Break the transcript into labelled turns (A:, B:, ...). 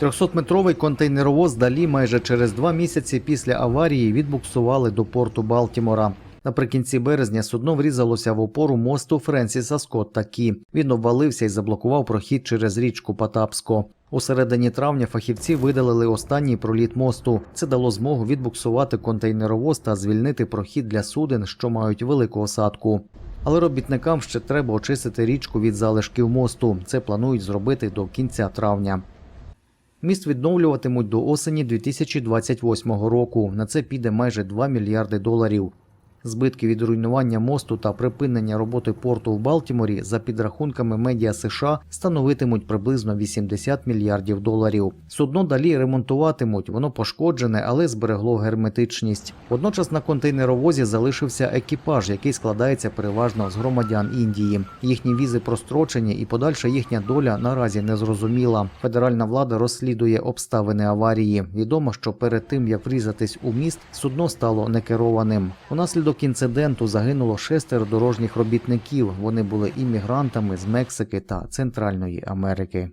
A: 300-метровий контейнеровоз далі майже через два місяці після аварії відбуксували до порту Балтімора. Наприкінці березня судно врізалося в опору мосту Френсіса Скотта Кі. Він обвалився і заблокував прохід через річку Потапсько. У середині травня фахівці видалили останній проліт мосту. Це дало змогу відбуксувати контейнеровоз та звільнити прохід для суден, що мають велику осадку. Але робітникам ще треба очистити річку від залишків мосту. Це планують зробити до кінця травня. Міст відновлюватимуть до осені 2028 року. На це піде майже 2 мільярди доларів. Збитки від руйнування мосту та припинення роботи порту в Балтіморі за підрахунками медіа США становитимуть приблизно 80 мільярдів доларів. Судно далі ремонтуватимуть, воно пошкоджене, але зберегло герметичність. Водночас на контейнеровозі залишився екіпаж, який складається переважно з громадян Індії. Їхні візи прострочені, і подальша їхня доля наразі не зрозуміла. Федеральна влада розслідує обставини аварії. Відомо, що перед тим як врізатись у міст, судно стало некерованим. Унаслідок інциденту загинуло шестеро дорожніх робітників. Вони були іммігрантами з Мексики та Центральної Америки.